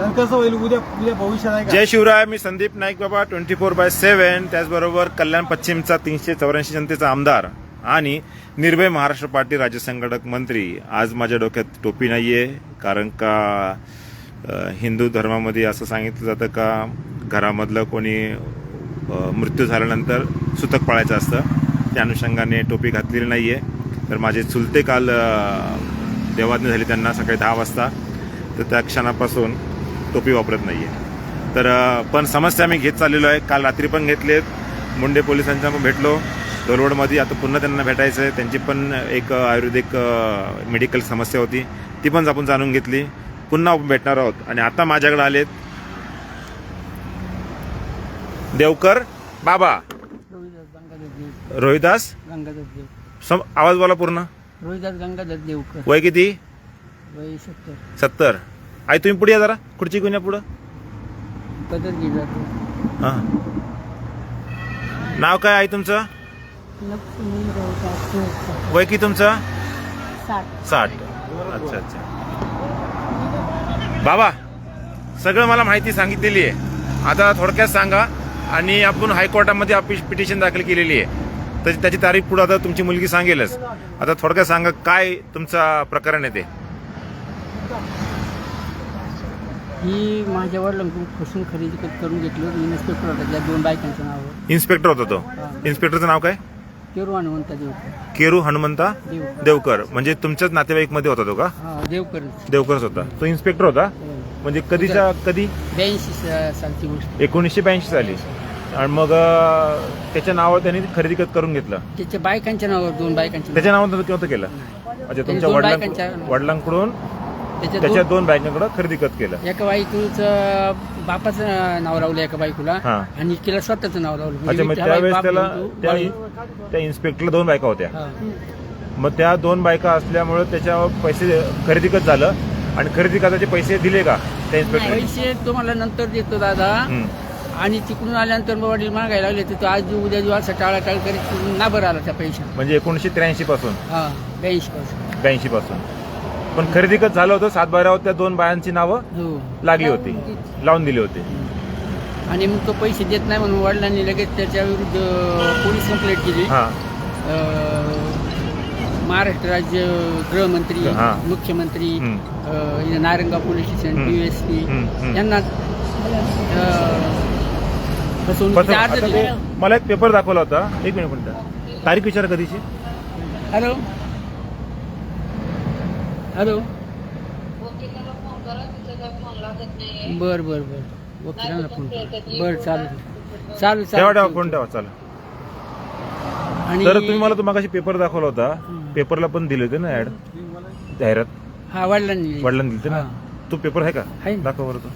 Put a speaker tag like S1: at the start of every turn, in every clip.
S1: तर कसं होईल? उद्या उद्या भविष्यात आहे का?
S2: जय शिवराय मी संदीप नाईक बाबा ट्वेंटी फोर बाय सेव्हन त्याचबरोबर कल्याण पश्चिमचा तीनशे चौऱ्याऐंशी जनतेचा आमदार आणि निर्भय महाराष्ट्र पार्टी राज्य संघटक मंत्री. आज माझ्या डोक्यात टोपी नाहीये कारण का हिंदू धर्मामध्ये असं सांगितलं जातं का घरामधलं कोणी मृत्यू झाल्यानंतर सुतक पाळायचं असतं. त्या अनुषंगाने टोपी घातलेली नाहीये. तर माझे चुलते काल अ, देवाज्ञा झाली त्यांना सकाळी दहा वाजता. तर त्या क्षणापासून टोपी वापरत नाहीये. तर अ, पण समस्या मी घेत चाललेलो आहे. काल रात्री पण घेतलेत. मुंडे पोलिसांच्या पण भेटलो. दोलवडमध्ये आता पुन्हा त्यांना भेटायचं आहे त्यांची पण एक आयुर्वेदिक मेडिकल समस्या होती. ती पण आपण जाणून घेतली. पुन्हा आपण भेटणार आहोत. आणि आता माझ्याकडे आलेत देवकर बाबा.
S3: रोहिदास?
S2: सम आवाज बोला पूर्ण.
S3: रोहिदास गंगाधर देवकर.
S2: वय किती?
S3: वय सत्तर.
S2: सत्तर. आई तुम्ही पुढे या जरा. खुर्ची घेऊन या पुढं.
S3: पदर
S2: हां. नाव काय आई तुमचं?
S3: लक्ष्मी
S2: वय किती तुमचं?
S3: साठ.
S2: साठ. अच्छा अच्छा. बाबा सगळं मला माहिती सांगितलेली आहे. आता थोडक्यात सांगा. आणि आपण हायकोर्टामध्ये आपली पिटिशन दाखल केलेली आहे. तर त्याची तारीख पुढे आता तुमची मुलगी सांगेलच. आता थोडक्यात सांगा काय तुमचा प्रकरण आहे ते?
S3: ही माझ्या वडिलांकडून फसून खरेदी कर- करून घेतली होती. इन्स्पेक्टर होता त्या दोन बायकांच्या नावावर
S2: इन्स्पेक्टर होता तो? इन्स्पेक्टरचं नाव काय?
S3: केरू म्हणता देवकर.
S2: केरू हनुमंता
S3: देवकर.
S2: देवकर. म्हणजे तुमच्याच नातेवाईकमध्ये होता तो का?
S3: हा देवकरच.
S2: देवकरच होता. तो इन्स्पेक्टर होता? म्हणजे कधीच्या कधी?
S3: ब्याऐंशी सालची गोष्ट.
S2: एकोणीसशे ब्याऐंशी साली. आणि मग अं, त्याच्या नावावर त्यांनी खरेदी खत करून घेतलं.
S3: त्याच्या बायकांच्या नावावर दोन बायकांच्या
S2: त्याच्या नावावर. केलं? म्हणजे तुमच्या
S3: दोन
S2: वडिलां
S3: बायकांच्या-
S2: वडिलांकडून
S3: त्याच्या दोन
S2: बँकेकडे खरेदी खत केलं.
S3: एका बायकोचं बापाचं नाव लावलं एका बायकोला
S2: हा.
S3: आणि केला स्वतःचं नाव लावलं
S2: अच्छा
S3: म्हणजे
S2: मग त्यावेळेस
S3: बाप
S2: त्याला
S3: म्हणतो,
S2: त्या
S3: बाई-
S2: त्या इन्स्पेक्टरला दोन बायका होत्या.
S3: हा.
S2: मग त्या दोन बायका असल्यामुळे त्याच्यावर पैसे खरेदी खत झालं. आणि खरेदी खताचे पैसे दिले का त्या इन्स्पेक्टर
S3: पैसे तुम्हाला नंतर देतो दादा. आणि तिकडून आल्यानंतर मग वडील मागायला लागले. तर तो आज उद्या दिवस असं टाळाटाळ करीत ना बरं आला त्या पैशा
S2: म्हणजे एकोणीसशे त्र्याऐंशी पासून.
S3: हा ब्याऐंशी पासून.
S2: ब्याऐंशी पासून. पण खरेदी खत झालं होतं सात बारावर त्या दोन बायांची नावं
S3: हो.
S2: लागली होती. लावून दिली होती.
S3: आणि मग तो पैसे देत नाही म्हणून वडिलांनी लगेच त्याच्या विरुद्ध पोलीस कंप्लेंट केली.
S2: हा.
S3: अं, महाराष्ट्र राज्य गृहमंत्री
S2: हा.
S3: मुख्यमंत्री
S2: हम्म.
S3: अं, इथं Naranga police station. P S P. यांना अं, फसवणुकीचे
S2: पण
S3: अर्ज
S2: आता
S3: दिले
S2: ते- मला एक पेपर दाखवला होता. एक मिनिट मिनिट तारीख विचार कधीची?
S3: हॅलो? हॅलो. बर बर बर. वकिलांना फोन करा. बर चालेल. चालेल
S2: ठेवा ठेवा
S3: चालेल
S2: फोन ठेवा चला
S3: आणि
S2: तर तुम्ही मला तुम्हाला पेपर दाखवला होता. पेपरला पण दिले होते ना ऍड जाहिरात.
S3: हा वडिलांनी
S2: वडिलांनी दिले होते ना. तो पेपर आहे का?
S3: आहे.
S2: दाखव बरं तो.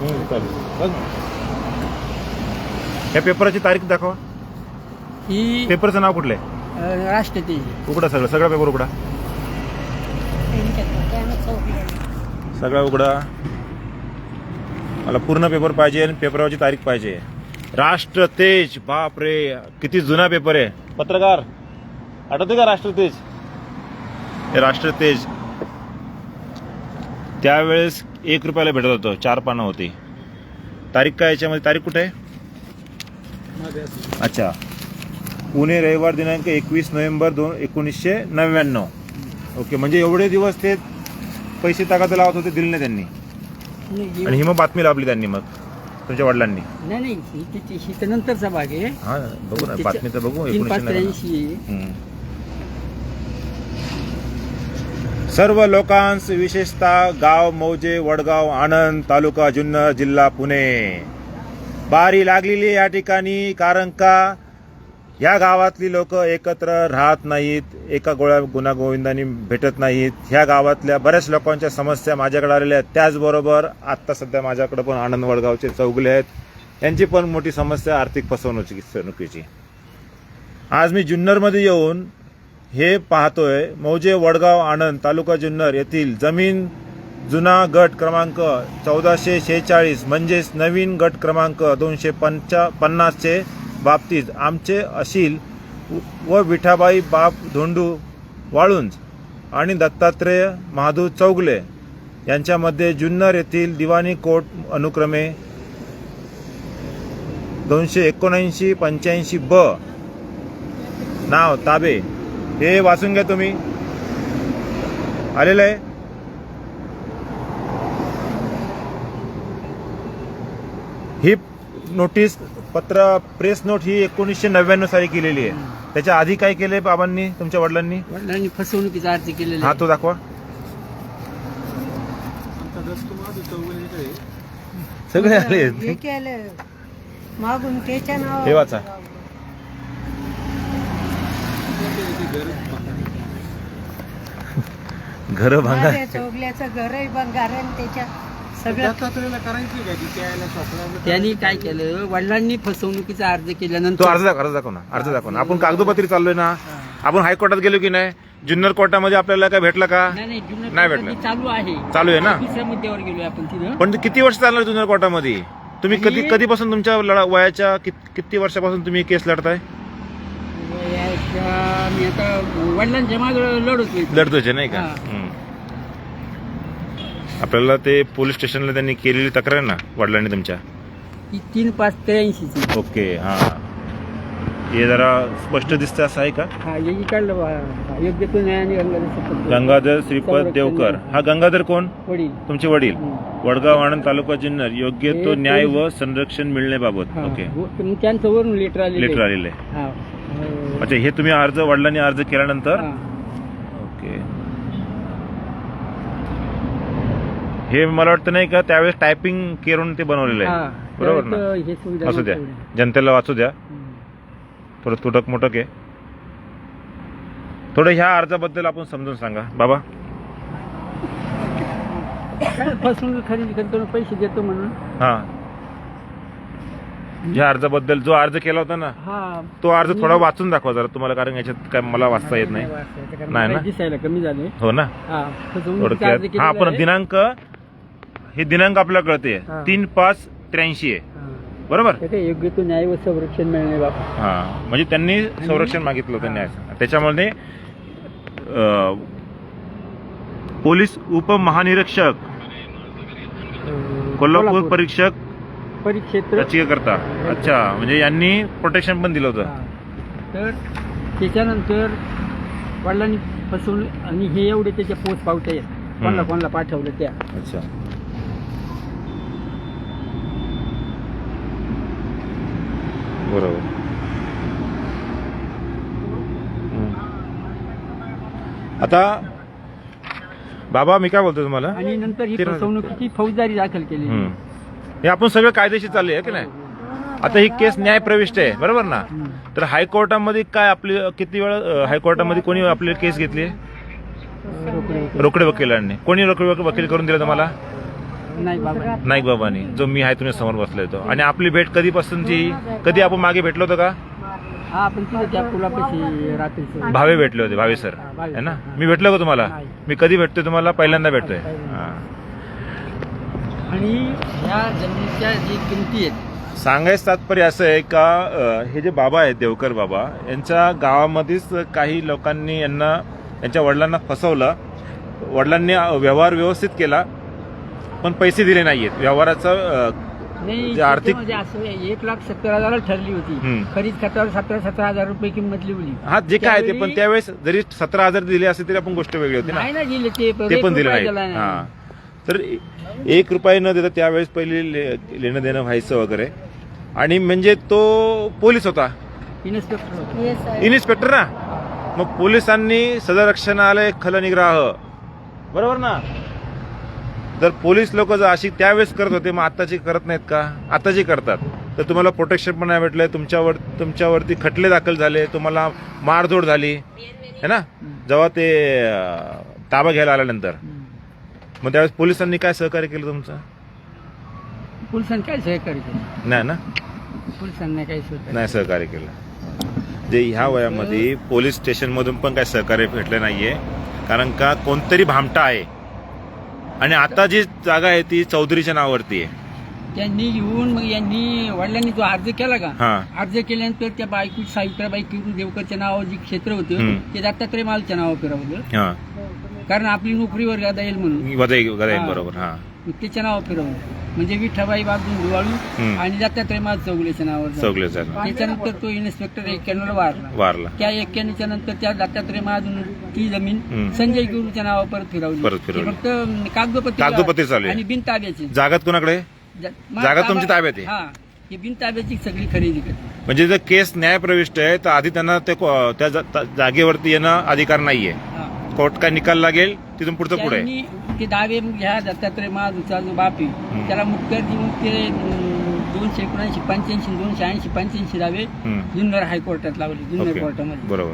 S2: हम्म, चालेल. बघ. या पेपराची तारीख दाखवा.
S3: ही
S2: पेपरचं नाव कुठलं आहे?
S3: अं,
S2: उघडा सगळं सगळा पेपर उघडा. सगळा उघडा. मला पूर्ण पेपर पाहिजे आणि पेपरावरची तारीख पाहिजे. राष्ट्र तेज बाप रे किती जुना पेपर आहे. पत्रकार आठवते का राष्ट्र तेज? हे राष्ट्र तेज. त्यावेळेस एक रुपयाला भेटत होतं चार पानं होती. तारीख काय याच्यामध्ये? तारीख कुठे आहे? अच्छा. पुणे रविवार दिनांक एकवीस नोव्हेंबर दोन एकोणीसशे नव्याण्णव. ओके म्हणजे एवढे दिवस ते पैसे तागात लावत होते दिले नाही त्यांनी आणि ही मग बातमी लावली त्यांनी मग तुमच्या वडिलांनी?
S3: नाही नंतरचा भाग आहे.
S2: हा बघू ना बातमी तर बघू एकोणीसशे. सर्व लोकांस विशेषतः गाव मौजे वडगाव आणंद तालुका जुन्नर जिल्हा पुणे. बारी लागलेली या ठिकाणी कारण का? या गावातली लोक एकत्र राहत नाहीत एका गोळ्या गुणागोविंदांनी भेटत नाहीत. ह्या गावातल्या बऱ्याच लोकांच्या समस्या माझ्याकडे आलेल्या आहेत. त्याचबरोबर आत्ता सध्या माझ्याकडे पण आनंद वडगावचे चौगले आहेत. यांची पण मोठी समस्या आर्थिक फसवणुकीची फसवणुकीची. आज मी जुन्नरमध्ये येऊन हे पाहतोय. मौजे वडगाव आनंद तालुका जुन्नर येथील जमीन जुना गट क्रमांक चौदाशे शेहेचाळीस म्हणजेच नवीन गट क्रमांक दोनशे पंचा पन्नासचे बाबतीत आमचे अशील व विठाबाई बाप धोंडू वाळुंज आणि दत्तात्रेय महादू चौगले यांच्यामध्ये जुन्नर येथील दिवाणी कोर्ट अनुक्रमे दोनशे एकोणऐंशी पंच्याऐंशी ब नाव ताबे. हे वाचून घ्या तुम्ही. आलेलं आहे? ही नोटीस पत्र प्रेस नोट ही एकोणीसशे नव्याण्णव साली केलेली आहे. त्याच्या आधी काय केलंय बाबांनी तुमच्या वडिलांनी?
S3: वडिलांनी फसवणुकीचा अर्ज केलेला
S2: हा
S3: आहे.
S2: तो दाखवा. सगळे आले.
S4: हे केलं. मागून त्याच्या नाव
S2: हे वाचा. घर भांगा
S4: चौगल्याचं घरही बंगार आणि त्याच्या
S3: त्यांनी काय केलं? वडिलांनी फसवणुकीचा अर्ज
S2: तो
S3: केल्यानंतर
S2: अर्ज दाखव अर्ज दाखव ना अर्ज दाखव ना. आपण कागदोपत्री चाललोय ना. आपण हायकोर्टात गेलो की नाही? जुन्नर कोर्टामध्ये आपल्याला काय भेटलं का?
S3: नाही नाही जुन्नर
S2: नाही
S3: कोर्टात
S2: भेटलं.
S3: ते चालू आहे.
S2: चालू आहे ना?
S3: तिसऱ्या मुद्द्यावर गेलोय आपण तिथं.
S2: पण ते किती वर्ष चालणार जुन्नर कोर्टामध्ये? तुम्ही कधी
S3: आणि-
S2: कधीपासून तुमच्या लढा- वयाच्या कित- किती वर्षापासून तुम्ही केस लढताय?
S3: वयाच्या- मी आता वडिलांच्या माग लढतोय.
S2: लढतोय नाही का?
S3: हा.
S2: हम्म. आपल्याला ते पोलीस स्टेशनला त्यांनी केलेली तक्रार आहे ना वडिलांनी तुमच्या?
S3: ती तीन पाच त्र्याऐंशीची
S2: ओके हा. हे जरा स्पष्ट दिसतं असं आहे का?
S3: हा हे बा. योग्य तो गंगाधर
S2: श्रीपद देवकर. हा गंगाधर कोण?
S3: वडील.
S2: तुमचे वडील. वडगाव आणंद तालुका जुन्नर. योग्य तो
S3: हे
S2: न्याय व संरक्षण मिळण्याबाबत.
S3: हा.
S2: ओके.
S3: व- मग त्यांचं वरून लेटर आलेलं
S2: लेटर
S3: आहे.
S2: आलेलं आहे.
S3: हा. अं,
S2: अच्छा हे तुम्ही अर्ज वडिलांनी अर्ज केल्यानंतर?
S3: हा.
S2: ओके हे मला वाटतं नाही का त्यावेळेस टायपिंग करून ते बनवलेलं. आहे. बरोबर ना? असू द्या. जनतेला वाचू द्या. थोडं तुटक मोटक आहे. थोडं ह्या अर्जाबद्दल आपण समजून सांगा. बाबा.
S3: फसवणूक खरेदी करतो पैसे देतो म्हणून.
S2: हा. ह्या अर्जाबद्दल जो अर्ज केला होता ना
S3: हा.
S2: तो अर्ज थोडा वाचून दाखवा जरा. तुम्हाला कारण याच्यात काय मला वाचता येत नाही नाही. ना?
S3: कमी झाले.
S2: हो ना?
S3: हा फसवणुकीचा अर्ज
S2: थोडक्यात.
S3: केलेला
S2: हा पण
S3: आहे.
S2: दिनांक हे दिनांक आपल्याला कळते
S3: हा.
S2: तीन पाच त्र्याऐंशी आहे.
S3: हा.
S2: बरोबर?
S3: योग्य तो न्याय व संरक्षण मिळणे बाबा.
S2: हा. म्हणजे त्यांनी संरक्षण मागितलं होतं न्याय. त्याच्यामध्ये अं, पोलीस उपमहानिरीक्षक कोल्हापूर परीक्षक
S3: परिक्षेत्र.
S2: करता? अच्छा. म्हणजे यांनी प्रोटेक्शन पण दिलं होतं.
S3: हा. तर त्याच्यानंतर वडिलांनी फसवलं आणि हे एवढे त्याच्या पोस्ट पावत्या आहेत. कोणाला कोणाला पाठवलं त्या.
S2: अच्छा. बरोबर. आता बाबा मी काय बोलतो तुम्हाला?
S3: आणि नंतर ही. फसवणुकीची फौजदारी दाखल केली
S2: हम्म. हे आपण सगळं कायदेशीर चालले आहे की नाही? आता ही केस न्याय प्रविष्ट आहे बरोबर ना? तर हायकोर्टामध्ये काय आपली किती वेळा अं, हायकोर्टामध्ये कोणी आपली केस घेतली? रोकडे वकिलांनी. कोणी रोकडे वक- वकील करून दिलं तुम्हाला?
S3: नाही बाबा.
S2: नाईक बाबांनी जो मी आहे तुम्ही समोर बसलोय तो आणि आपली भेट कधीपासूनची कधी आपण मागे भेटलो होतो का?
S3: हा आपण तिथे त्या पुलापाशी रात्रीचं.
S2: भावे भेटले होते भावे सर.
S3: हा, भावे.
S2: है ना? मी भेटलो का तुम्हाला. मी कधी भेटतोय तुम्हाला? पहिल्यांदा भेटतोय. हा.
S3: आणि ह्या जमिनीच्या जी किमती आहेत.
S2: सांगायचं तात्पर्य असं आहे का अं, हे जे बाबा आहेत देवकर बाबा यांच्या गावामध्येच काही लोकांनी यांना यांच्या वडिलांना फसवलं. वडिलांनी अं, व्यवहार व्यवस्थित केला. पण पैसे दिले नाहीयेत. व्यवहाराचं
S3: नाही
S2: जे आर्थिक-
S3: असं आहे, एक लाख सत्तर हजार ठरली होती.
S2: हम्म.
S3: खरीद खतावर सतरा सतरा हजार रुपये किंमत लिहिली.
S2: हा जे काय आहे ते पण
S3: त्यावेळी-
S2: त्यावेळेस जरी सतरा हजार दिले असते तरी आपण गोष्ट वेगळी होती ना.
S3: नाही ना दिले ते
S2: पण दिले नाही. हा. तर एक रुपये न देता त्यावेळेस पहिले ले- लेणं देणं व्हायचं वगैरे. आणि म्हणजे तो पोलीस होता.
S3: इन्स्पेक्टर होता.
S4: येस आहे.
S2: इन्स्पेक्टर ना? मग पोलिसांनी सदर रक्षणालय खलनिग्रह. बरोबर ना? जर पोलीस लोक जर अशी त्यावेळेस करत होते मग आताची करत नाहीत का? आताची करतात. तर तुम्हाला प्रोटेक्शन पण नाही भेटलंय तुमच्यावर तुमच्यावरती खटले दाखल झाले तुम्हाला मारझोड झाली. है ना? जेव्हा ते ताबा घ्यायला आल्यानंतर. मग त्यावेळेस पोलिसांनी काय सहकार्य केलं तुमचं?
S3: पोलिसांनी काय सहकार्य केलं?
S2: नाही ना?
S3: पोलिसांनी काय सहकार्य
S2: नाही सहकार्य केलं. जे ह्या वयामध्ये पोलीस स्टेशनमधून पण काय सहकार्य भेटलं नाहीये. कारण का कोणतरी भामटा आहे. आणि आता जी जागा आहे ती चौधरीच्या नावावरती आहे.
S3: त्यांनी येऊन मग यांनी वडिलांनी जो अर्ज केला का? अर्ज केल्यानंतर त्या बायको सावित्राबाई किरू देवकरच्या नावावर जे क्षेत्र होतं
S2: हम्म.
S3: ते दत्तात्रय मालच्या नावावर फिरवलं.
S2: हा.
S3: कारण आपली नोकरीवर गादा येईल म्हणून. हा.
S2: बरोबर हा.
S3: मग त्याच्या नाव फिरवलं. म्हणजे विठाबाई डोवाळू
S2: हम्म.
S3: आणि दत्तात्रय माझ चौगुलेच्या नावावर झालं.
S2: चौगले झालं
S3: त्याच्यानंतर तो इन्स्पेक्टर एक्क्याण्णव वारला.
S2: वारला.
S3: त्या एक्क्याण्णवच्या नंतर त्या दत्तात्रय महाजन ती जमीन. संजय गुरुच्या नावावर परत फिरवली
S2: परत फिरवली.
S3: ते फक्त कागदोपत्री
S2: कागदोपत्री चालू आहे.
S3: आणि बिन ताब्याची
S2: जागात कोणाकडे जागा तुमच्या ताब्यात आहे?
S3: हा ही बिन ताब्याची सगळी खरेदी करते
S2: म्हणजे जर केस न्यायप्रविष्ट आहे तर आधी त्यांना ते को- त्या जा- त्या जागेवरती येणं अधिकार नाहीये
S3: हा.
S2: कोर्ट काय निकाल लागेल तिथून पुढचं पुढे आहे.
S3: त्यांनी ते दावे ह्या दत्तात्रय महाजूचा जो बाप आहे त्याला मुक्त्यार देऊन ते अं, दोनशे एकोणऐंशी पंच्याऐंशी दोनशे ऐंशी पंच्याऐंशी दावे
S2: हम्म.
S3: जुन्नर हायकोर्टात लावले जुन्नर
S2: ओके.
S3: कोर्टामध्ये
S2: बरोबर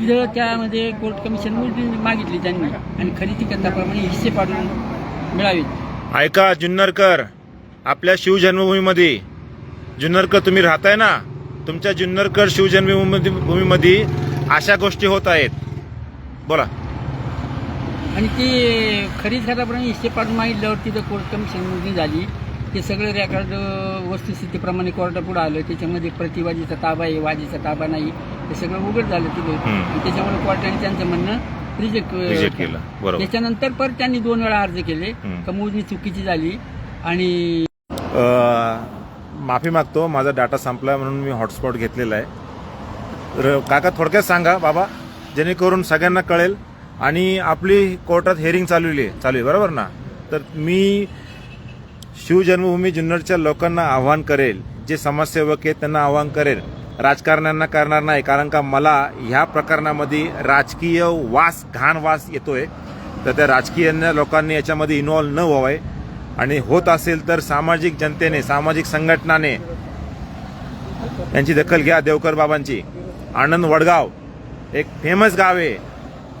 S3: तिथं त्यामध्ये कोर्ट कमिशन मागितली त्यांनी आणि खरेदी करताप्रमाणे हिस्से पाडून मिळावेत.
S2: ऐका जुन्नरकर. आपल्या शिवजन्मभूमीमध्ये. जुन्नरकर तुम्ही राहताय ना? तुमच्या जुन्नरकर शिवजन्मभूमी भूमीमध्ये अशा गोष्टी होत आहेत. बोला.
S3: आणि ती खरेदी करताप्रमाणे हिस्से पाडून मागितल्यावर तिथं कोर्ट कमिशन झाली. ते सगळं रेकॉर्ड वस्तुस्थितीप्रमाणे कोर्टापुढे आलं त्याच्यामध्ये प्रतिवादीचा ताबा आहे वादीचा ताबा नाही. हे सगळं उघड झालं तिथे. त्याच्यामुळे कोर्टाने त्यांचं म्हणणं रिजेक्ट
S2: केलं. बरोबर.
S3: त्याच्यानंतर परत त्यांनी दोन वेळा अर्ज केले.
S2: हम्म.
S3: का मोजणी चुकीची झाली. आणि
S2: अ, माफी मागतो. माझा डाटा संपला म्हणून मी हॉटस्पॉट घेतलेला आहे. तर काका थोडक्यात सांगा बाबा जेणेकरून सगळ्यांना कळेल. आणि आपली कोर्टात हेअरिंग चालवली आहे चालू आहे. बरोबर ना? तर मी शिवजन्मभूमी जुन्नरच्या लोकांना आव्हान करेल जे समाजसेवक आहेत त्यांना आव्हान करेल. राजकारण्यांना करणार नाही कारण का मला ह्या प्रकरणामध्ये राजकीय वास घाण वास येतोय. तर त्या राजकीय लोकांनी याच्यामध्ये इन्व्हॉल्व न व्हावंय आणि होत असेल तर सामाजिक जनतेने सामाजिक संघटनाने यांची दखल घ्या देवकर बाबांची. आनंद वडगाव एक फेमस गाव आहे.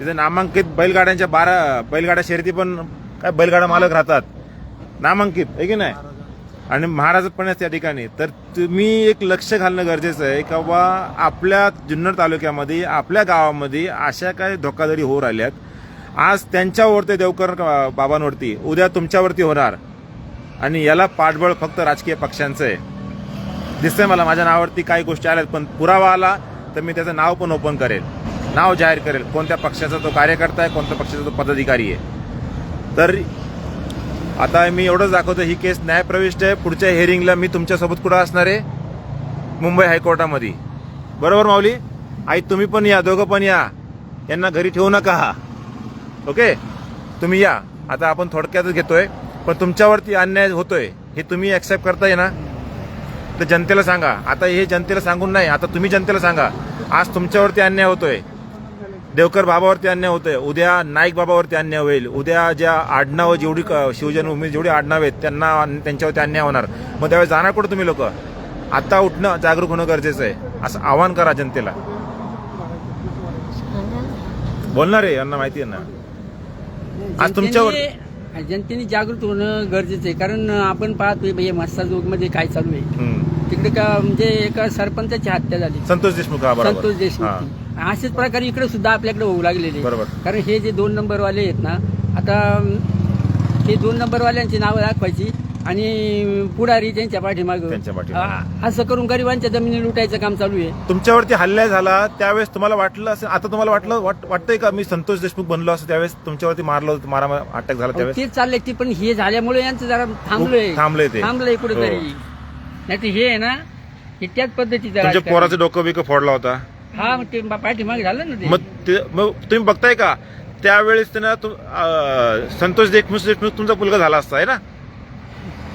S2: तिथे नामांकित बैलगाड्यांच्या बारा बैलगाड्या शर्यती पण काय बैलगाडा मालक राहतात. नामांकित आहे की नाही? आणि महाराज पण आहेत त्या ठिकाणी. तर तुम्ही एक लक्ष घालणं गरजेचं आहे का बा आपल्या जुन्नर तालुक्यामध्ये आपल्या गावामध्ये अशा काय धोकाधडी होऊ राहिल्यात. आज त्यांच्यावरती देवकर बाबांवरती उद्या तुमच्यावरती होणार. आणि याला पाठबळ फक्त राजकीय पक्षांचं आहे. दिसतंय मला माझ्या नावावरती काही गोष्टी आल्यात पण पुरावा आला तर मी त्याचं नाव पण ओपन करेल. नाव जाहीर करेल. कोणत्या पक्षाचा तो कार्यकर्ता आहे कोणत्या पक्षाचा तो पदाधिकारी आहे. तर आता मी एवढंच दाखवतो ही केस न्यायप्रविष्ट आहे. पुढच्या हिअरिंगला मी तुमच्यासोबत कुठं असणार आहे? मुंबई हायकोर्टामध्ये. बरोबर माऊली? आई तुम्ही पण या दोघं पण या. यांना घरी ठेवू नका. ओके? तुम्ही या. आता आपण थोडक्यातच घेतोय. पण तुमच्यावरती अन्याय होतोय. हे तुम्ही ॲक्सेप्ट करताय ना? तर जनतेला सांगा. आता हे जनतेला सांगून नाही. आता तुम्ही जनतेला सांगा. आज तुमच्यावरती अन्याय होतोय. देवकर बाबावरती अन्याय होतोय. उद्या नाईक बाबावरती अन्याय होईल. उद्या ज्या आडनावं जेवढी क- शिवजन्मभूमी जेवढी आडनाव आहेत त्यांना त्यांच्यावरती अन्याय होणार. मग त्यावेळेस जाणार कुठं तुम्ही लोक? आता उठणं जागरूक होणं गरजेचं आहे. असं आवाहन करा जनतेला. बोलणार आहे यांना माहिती आहे ना. आज तुमच्यावर
S3: जनतेने- जागृत होणं गरजेचं आहे. कारण आपण पाहतोय हे मस्साजोगमध्ये काय चालू आहे. तिकडे का म्हणजे एका सरपंचाची हत्या झाली
S2: संतोष देशमुख हा बरोबर
S3: संतोष. देशमुख असेच प्रकारे इकडे सुद्धा आपल्याकडे होऊ लागलेले.
S2: बरोबर.
S3: कारण हे जे दोन नंबर वाले आहेत ना आता हे दोन नंबर वाल्यांची नावं दाखवायची आणि पुढारी त्यांच्या पाठीमाग
S2: त्यांच्या पाठीमागं.
S3: असं करून गरिबांच्या जमिनी लुटायचं काम चालू आहे
S2: तुमच्यावरती हल्ला झाला त्यावेळेस तुम्हाला वाटलं असं आता तुम्हाला वाटलं वाट- वाटतंय का मी संतोष देशमुख बनलो असं त्यावेळेस तुमच्यावरती मारलं होतं मारा अटॅक झाला त्यावेळेस
S3: तेच चाललंय ते पण हे झाल्यामुळे यांचं जरा थांबलोय
S2: थांबलंय ते.
S3: थांबलंय कुठेतरी
S2: हो.
S3: नाही तर हे आहे ना हे त्याच पद्धतीचं
S2: तुमच्या
S3: राजकारण.
S2: पोराचं डोकं बिकं फोडला होता.
S3: हा मग ते पाठीमाग झालं ना
S2: मग ते मग तुम्ही बघताय का? त्यावेळेस त्यांना तु- अं, संतोष देशमुख देशमुख तुमचा मुलगा झाला असता आहे ना?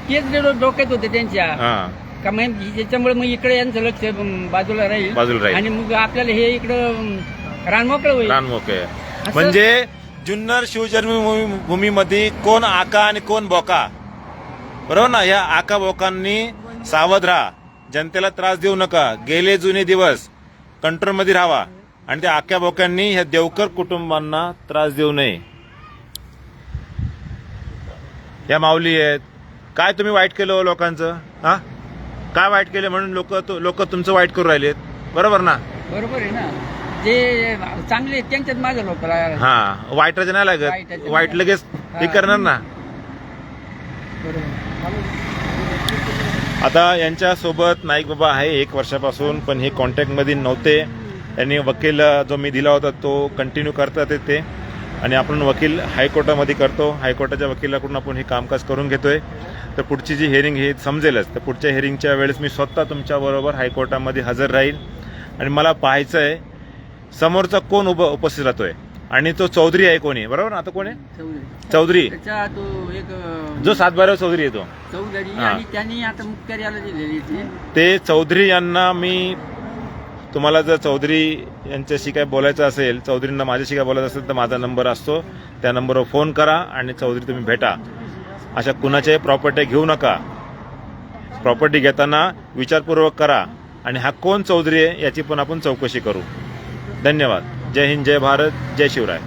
S3: तेच डो- डोक्यात होते त्यांच्या.
S2: हा.
S3: का मग त्याच्यामुळे मग इकडे यांचं लक्ष अं, बाजूला राहील.
S2: बाजूला राहील.
S3: आणि मग आपल्याला हे इकडं अं, रान मोकळं होईल.
S2: रानमोके म्हणजे जुन्नर शिवजन्मभूमी भूमीमध्ये कोण आका आणि कोण बोका? बरोबर ना? या आका बोकांनी सावध राहा. जनतेला त्रास देऊ नका. गेले जुने दिवस कंट्रोलमध्ये राहावा. आणि त्या आक्या बोक्यांनी ह्या देवकर कुटुंबांना त्रास देऊ नये. या माऊली आहेत. काय तुम्ही वाईट केलं हो लोकांचं? हा? काय वाईट केलं म्हणून लोक लोक तुमचं वाईट करू राहिलेत? बरोबर ना?
S3: बरोबर आहे ना. जे चांगले त्यांच्यात माझं लोक
S2: हा. वाईटाचं नाही लागत. वाईट. लगेच हे. करणार ना? आता यांच्यासोबत नाईक बाबा आहे एक वर्षापासून पण हे कॉन्टॅक्टमध्ये नव्हते. यांनी वकील जो मी दिला होता तो कंटिन्यू करतात ते. आणि आपण वकील हायकोर्टामध्ये करतो. हायकोर्टाच्या वकिलाकडून आपण हे कामकाज करून घेतोय. तर पुढची जी हेअरिंग हे समजेलच. तर पुढच्या हेअरिंगच्या वेळेस मी स्वतः तुमच्याबरोबर हायकोर्टामध्ये हजर राहील. आणि मला पाहायचं आहे समोरचा कोण उभं उपस्थित राहतोय? आणि तो चौधरी आहे कोणी? बरोबर ना? आता कोण आहे?
S3: चौधरी. त्याचा तो एक
S2: जो सातबारा चौधरी येतो
S3: चौधरी
S2: हा.
S3: आणि त्यांनी आता मुक्तारी दिलेली ती
S2: ते चौधरी यांना मी तुम्हाला जर चौधरी यांच्याशी काय बोलायचं असेल चौधरींना माझ्याशी काय बोलायचं असेल तर माझा नंबर असतो. त्या नंबरवर फोन करा आणि चौधरी तुम्ही भेटा. अशा कुणाच्याही प्रॉपर्टी घेऊ नका. प्रॉपर्टी घेताना विचारपूर्वक करा. आणि हा कोण चौधरी आहे याची पण आपण चौकशी करू. धन्यवाद. जय हिंद जय भारत जय शिवराय.